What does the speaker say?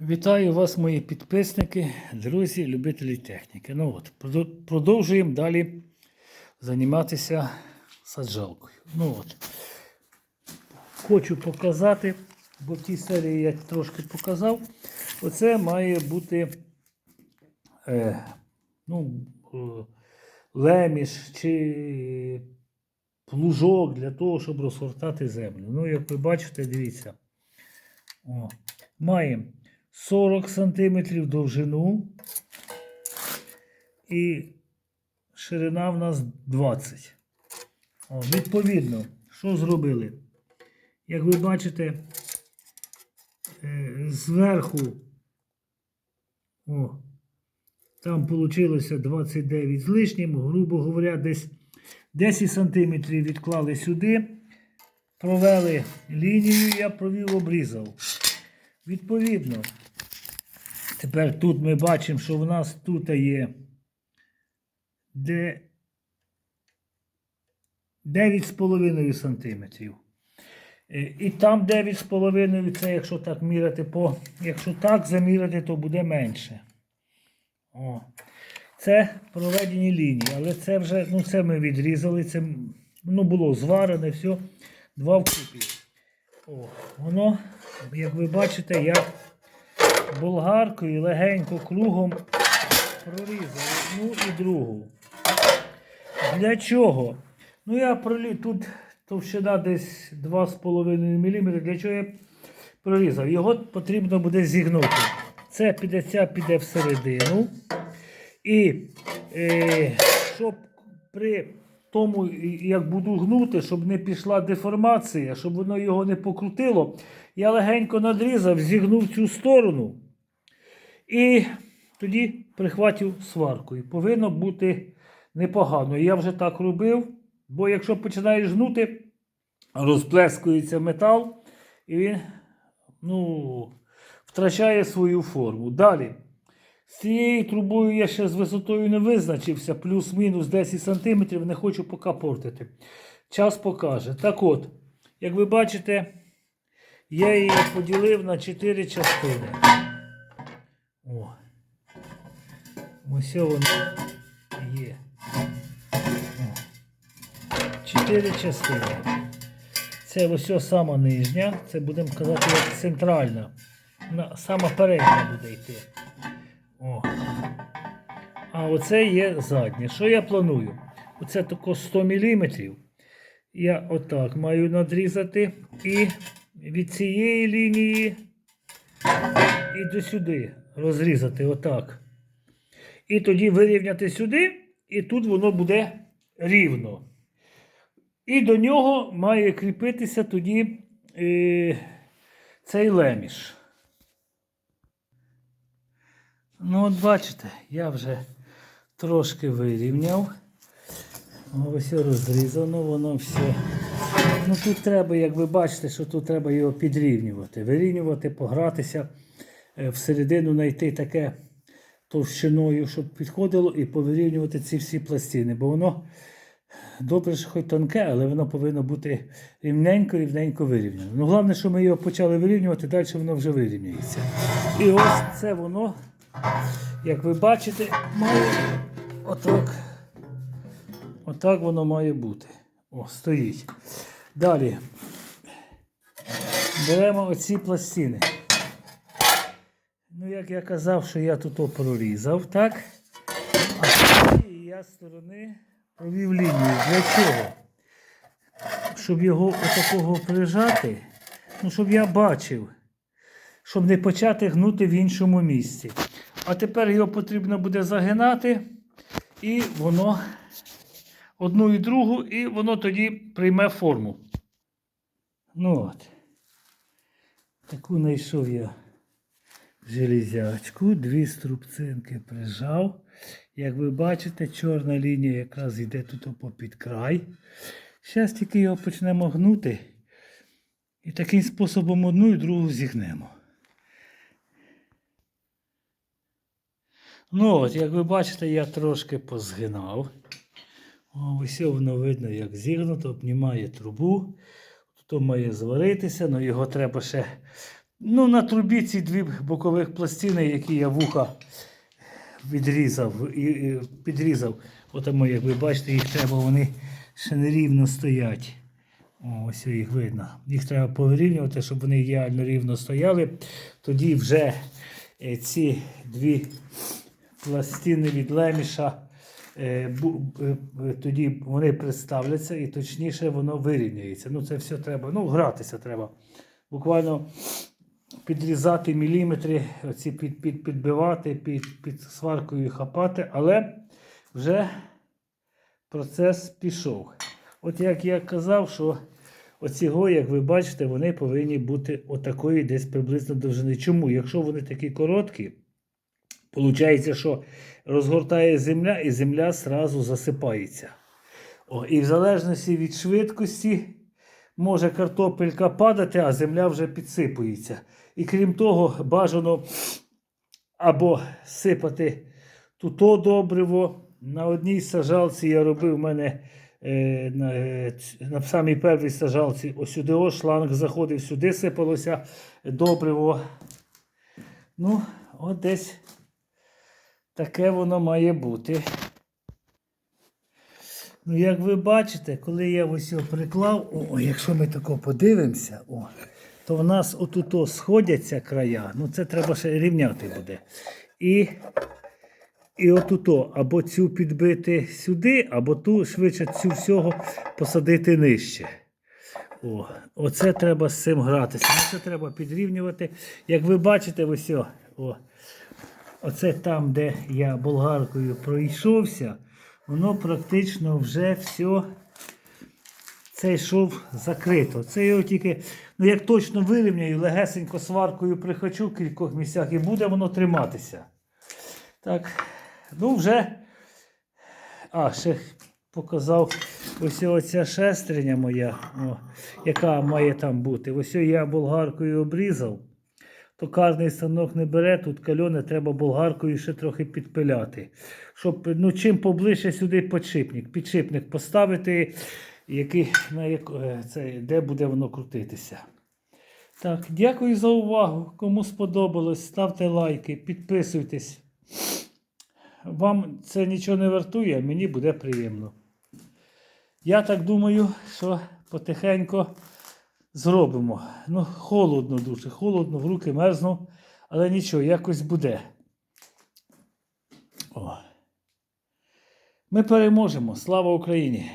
Вітаю вас, мої підписники, друзі, любителі техніки. Ну от, продовжуємо далі займатися саджалкою. Ну от, хочу показати, бо в тій серії я трошки показав. Оце має бути е, ну, е, леміш чи плужок для того, щоб розгортати землю. Ну, як ви бачите, дивіться. О, маємо 40 см довжину і ширина в нас 20. О, відповідно, що зробили? Як ви бачите, е, зверху о, там вийшло 29 з лишнім, грубо говоря, десь 10 см відклали сюди, провели лінію, я провів, обрізав. Відповідно, тепер тут ми бачимо, що в нас тут є де 9,5 см. Е, І там 9,5 це якщо так міряти по. Якщо так заміряти, то буде менше. О. Це проведені лінії, але це вже, ну це ми відрізали, це ну, було зварене, все, два вкупі. О, воно, як ви бачите, я болгаркою легенько кругом прорізав одну і другу. Для чого? Ну, я пролі... тут товщина десь 2,5 мм. Для чого я прорізав? Його потрібно буде зігнути. Це піде, піде всередину. І е, щоб при тому, як буду гнути, щоб не пішла деформація, щоб воно його не покрутило, я легенько надрізав, зігнув цю сторону і тоді прихватив сваркою. Повинно бути непогано. Я вже так робив, бо якщо починаєш гнути, розплескується метал, і він ну, втрачає свою форму. Далі. З цією трубою я ще з висотою не визначився, плюс-мінус 10 см, не хочу поки портити. Час покаже. Так от, як ви бачите, я її поділив на 4 частини. О. Ось воно є. О. 4 частини. Це ось сама нижня, це будемо казати як центральна. Сама передня буде йти. О. А оце є заднє. Що я планую? Оце тако 100 мм. Я отак маю надрізати і від цієї лінії і до сюди розрізати отак. І тоді вирівняти сюди, і тут воно буде рівно. І до нього має кріпитися тоді е, цей леміш. Ну, от бачите, я вже трошки вирівняв. Ось розрізано, воно все. Ну тут треба, як ви бачите, що тут треба його підрівнювати. Вирівнювати, погратися, е, всередину знайти таке товщиною, щоб підходило, і повирівнювати ці всі пластини. Бо воно добре, що хоч тонке, але воно повинно бути рівненько, рівненько вирівняно. Ну, головне, що ми його почали вирівнювати, далі воно вже вирівнюється. І ось це воно. Як ви бачите, має отак. Отак воно має бути. О, стоїть. Далі. Беремо оці пластини. Ну, як я казав, що я тут прорізав, так? А з я сторони провів лінію. Для чого? Щоб його отакого прижати, ну, щоб я бачив, щоб не почати гнути в іншому місці. А тепер його потрібно буде загинати, і воно одну і другу, і воно тоді прийме форму. Ну от. Таку знайшов я железячку, дві струбцинки прижав. Як ви бачите, чорна лінія якраз йде тут попід край. Зараз тільки його почнемо гнути. І таким способом одну і другу зігнемо. Ну от, як ви бачите, я трошки позгинав. Ось воно видно, як зігнуто, обнімає трубу. Тут має зваритися, але його треба ще Ну, на трубі ці дві бокових пластини, які я вуха відрізав і, підрізав. Отому, як ви бачите, їх треба, вони ще не рівно стоять. Ось їх видно. Їх треба повирівнювати, щоб вони ідеально рівно стояли. Тоді вже е, ці дві пластини від леміша, е, е, е, тоді вони представляться і точніше воно вирівняється. Ну, це все треба. Ну, гратися треба. Буквально підрізати міліметри, оці під, під, підбивати, під, під сваркою хапати, але вже процес пішов. От як я казав, що оці го, як ви бачите, вони повинні бути отакої десь приблизно довжини. Чому? Якщо вони такі короткі, виходить, що розгортає земля і земля сразу засипається. О, і в залежності від швидкості може картопелька падати, а земля вже підсипується. І крім того, бажано або сипати туто добриво. На одній сажалці я робив у мене е, на, е, на самій першій сажалці, ось сюди ось шланг заходив, сюди сипалося добриво. Ну, от десь таке воно має бути. Ну, як ви бачите, коли я ось його приклав, о, якщо ми тако подивимося, о, то в нас отуто сходяться края. Ну це треба ще рівняти буде. І, і отуто або цю підбити сюди, або ту швидше цю всього посадити нижче. О, оце треба з цим гратися. Ну, це треба підрівнювати. Як ви бачите, ось о, оце там, де я болгаркою пройшовся, воно практично вже все. Цей шов закрито. Це його тільки, ну як точно вирівняю, легесенько сваркою прихочу в кількох місцях і буде воно триматися. Так, ну вже. А, ще показав ось оця шестерня моя, о, яка має там бути. Ось я болгаркою обрізав. Токарний станок не бере, тут кальоне треба болгаркою ще трохи підпиляти. Щоб ну, чим поближче сюди підшипник. Підшипник поставити, який, на як, е, це, де буде воно крутитися. Так, дякую за увагу. Кому сподобалось, ставте лайки, підписуйтесь. Вам це нічого не вартує, мені буде приємно. Я так думаю, що потихеньку зробимо. Ну, холодно дуже, холодно, в руки мерзну, але нічого, якось буде. О. Ми переможемо. Слава Україні!